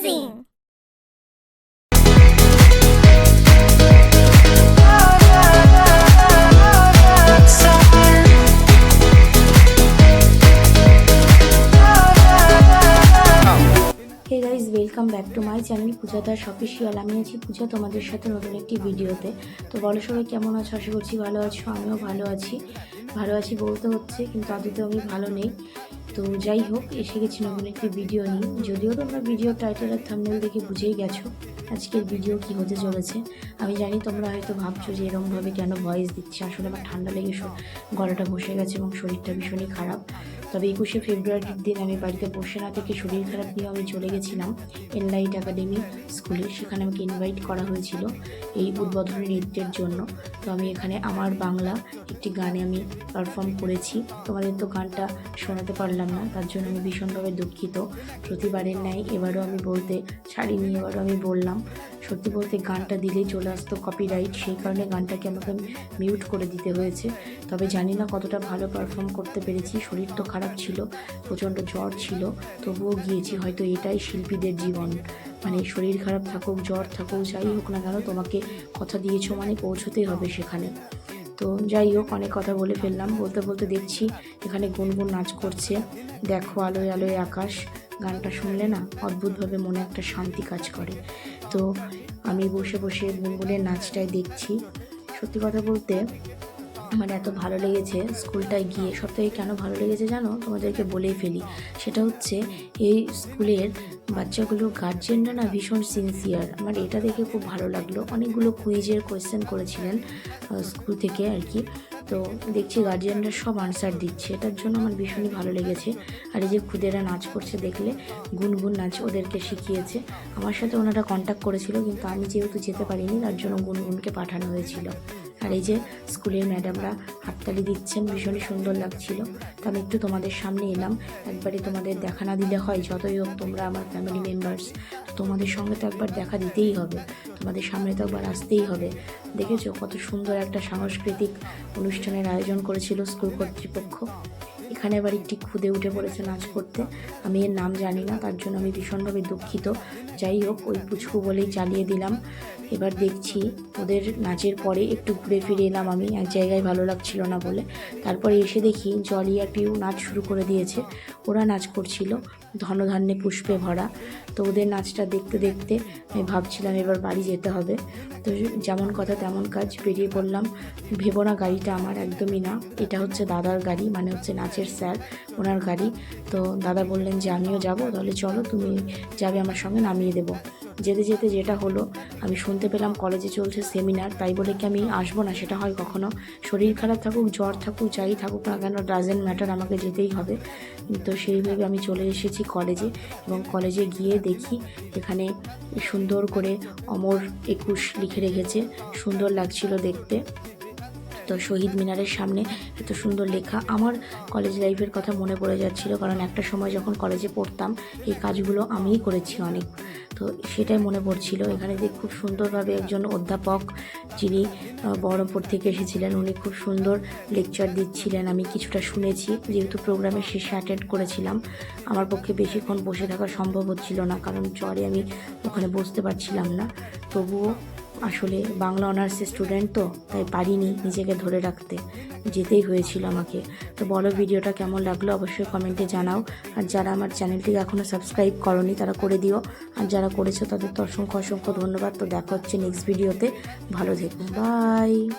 amazing! Welcome back to my channel Puja Das official আমি আছি পূজা তোমাদের সাথে নতুন একটি ভিডিওতে। তো বলো সবাই কেমন আছো? আশা করছি ভালো আছো। আমিও ভালো আছি। ভালো আছি বলতে হচ্ছে, কিন্তু আদৌ আমি ভালো নেই। তো যাই হোক, এসে গেছি নতুন একটি ভিডিও নিয়ে। যদিও তোমরা ভিডিও টাইটেল আর থাম্বনেল দেখে বুঝেই গেছো আজকের ভিডিও কি হতে চলেছে। আমি জানি তোমরা হয়তো ভাবছ যে এরকমভাবে কেন ভয়েস দিচ্ছে। আসলে আমার ঠান্ডা লেগে গলাটা বসে গেছে এবং শরীরটা ভীষণই খারাপ। তবে একুশে ফেব্রুয়ারির দিন আমি বাড়িতে বসে না থেকে শরীর খারাপ নিয়ে আমি চলে গেছিলাম এনলাইট একাডেমি স্কুলে। সেখানে আমাকে ইনভাইট করা হয়েছিল এই উদ্বোধনী নৃত্যের জন্য। তো আমি এখানে আমার বাংলা একটি গানে আমি পারফর্ম করেছি। তোমাদের তো গানটা শোনাতে পারলাম না, তার জন্য আমি ভীষণভাবে দুঃখিত। প্রতিবারের ন্যায় এবারও আমি বলতে ছাড়িনি, এবারও আমি বললাম। সত্যি বলতে গানটা দিলেই চলে আসতো কপিরাইট সেই কারণে গানটাকে আমাকে মিউট করে দিতে হয়েছে। তবে জানি না কতটা ভালো পারফর্ম করতে পেরেছি, শরীর তো খারাপ ছিল, প্রচণ্ড জ্বর ছিল, তবুও গিয়েছি হয়তো এটাই শিল্পীদের জীবন। মানে শরীর খারাপ থাকুক, জ্বর থাকুক, যাই হোক না কেন, তোমাকে কথা দিয়েছ মানে পৌঁছতেই হবে সেখানে। তো যাই হোক, অনেক কথা বলে ফেললাম। বলতে বলতে দেখছি এখানে গুনগুন নাচ করছে। দেখো আলোয় আলোয় আকাশ, গানটা শুনলে না অদ্ভুতভাবে মনে একটা শান্তি কাজ করে। তো আমি বসে বসে গুনগুনের নাচটাই দেখছি। সত্যি কথা বলতে আমার এত ভালো লেগেছে স্কুলটায় গিয়ে। সব থেকে কেন ভালো লেগেছে জানো? তোমাদেরকে বলেই ফেলি। সেটা হচ্ছে, এই স্কুলের বাচ্চাগুলো গার্জেনরা না ভীষণ সিনসিয়ার আমার এটা দেখে খুব ভালো লাগল। অনেকগুলো কুইজের কোয়েশ্চেন করেছিলেন স্কুল থেকে আর কি। তো দেখছি গার্জিয়ানরা সব আনসার দিচ্ছে। এটার জন্য আমার ভীষণই ভালো লেগেছে। আর এই যে খুদেরা নাচ করছে দেখলে, গুনগুন নাচ ওদেরকে শিখিয়েছে। আমার সাথে ওনারা কন্ট্যাক্ট করেছিল, কিন্তু আমি যেহেতু যেতে পারিনি, তার জন্য গুনগুনকে পাঠানো হয়েছিল। আর এই যে স্কুলের ম্যাডামরা হাততালি দিচ্ছেন, ভীষণ সুন্দর লাগছিল। তো আমি একটু তোমাদের সামনে এলাম। একবারে তোমাদের দেখা না দিলে হয়, যতই হোক তোমরা আমার ফ্যামিলি মেম্বার্স তোমাদের সঙ্গে তো একবার দেখা দিতেই হবে। তোমাদের সামনে তো একবার আসতেই হবে। দেখেছ কত সুন্দর একটা সাংস্কৃতিক অনুষ্ঠানের আয়োজন করেছিল স্কুল কর্তৃপক্ষ? এখানে আবার একটি খুদে উঠে পড়েছে নাচ করতে। আমি এর নাম জানি না, তার জন্য আমি ভীষণভাবে দুঃখিত। যাই হোক, ওই পুচকু বলেই চালিয়ে দিলাম। এবার দেখছি ওদের নাচের পরে একটু ঘুরে ফিরে এলাম আমি, এক জায়গায় ভালো লাগছিল না বলে। তারপরে এসে দেখি জলি আর নাচ শুরু করে দিয়েছে। ওরা নাচ করছিল। ধনধান্যে পুষ্পে ভরা। তো ওদের নাচটা দেখতে দেখতে আমি ভাবছিলাম এবার বাড়ি যেতে হবে। তো যেমন কথা তেমন কাজ, বেরিয়ে পড়লাম। ভেবো না গাড়িটা আমার একদমই না। এটা হচ্ছে দাদার গাড়ি মানে হচ্ছে নাচের স্যার, ওনার গাড়ি। তো দাদা বললেন যে আমিও যাব, তাহলে চলো তুমি যাবে আমার সঙ্গে, নামিয়ে দেবো। যেতে যেতে যেটা হলো, আমি শুনতে পেলাম কলেজে চলছে সেমিনার তাই বলে কি আমি আসব না? সেটা হয় কখনো? শরীর খারাপ থাকুক, জ্বর থাকুক, যাই থাকুক না কেন ডাজেন্ট ম্যাটার আমাকে যেতেই হবে। তো সেইভাবে আমি চলে এসেছি কলেজে এবং কলেজে গিয়ে দেখি এখানে সুন্দর করে অমর একুশ লিখে রেখেছে। সুন্দর লাগছিল দেখতে। তো শহীদ মিনারের সামনে এত সুন্দর লেখা। আমার কলেজ লাইফের কথা মনে পড়ে যাচ্ছিল, কারণ একটা সময় যখন কলেজে পড়তাম, এই কাজগুলো আমিই করেছি অনেক। তো সেটাই মনে পড়ছিল। এখানে যে খুব সুন্দরভাবে একজন অধ্যাপক যিনি বহরমপুর থেকে এসেছিলেন, উনি খুব সুন্দর লেকচার দিচ্ছিলেন। আমি কিছুটা শুনেছি, যেহেতু প্রোগ্রামের শেষে অ্যাটেন্ড করেছিলাম। আমার পক্ষে বেশিক্ষণ বসে থাকা সম্ভব হচ্ছিল না, কারণ জ্বরে আমি ওখানে বসতে পারছিলাম না। তবুও আসলে বাংলা অনার্সের স্টুডেন্ট তো, তাই পারিনি নিজেকে ধরে রাখতে। যেতেই হয়েছিল আমাকে। তো বলো ভিডিওটা কেমন লাগল অবশ্যই কমেন্টে জানাও। আর যারা আমার চ্যানেলটিকে এখনও সাবস্ক্রাইব করনি, তারা করে দিও। আর যারা করেছ তাদের তো অসংখ্য অসংখ্য ধন্যবাদ। তো দেখা হচ্ছে নেক্সট ভিডিওতে ভালো থেকো। বাই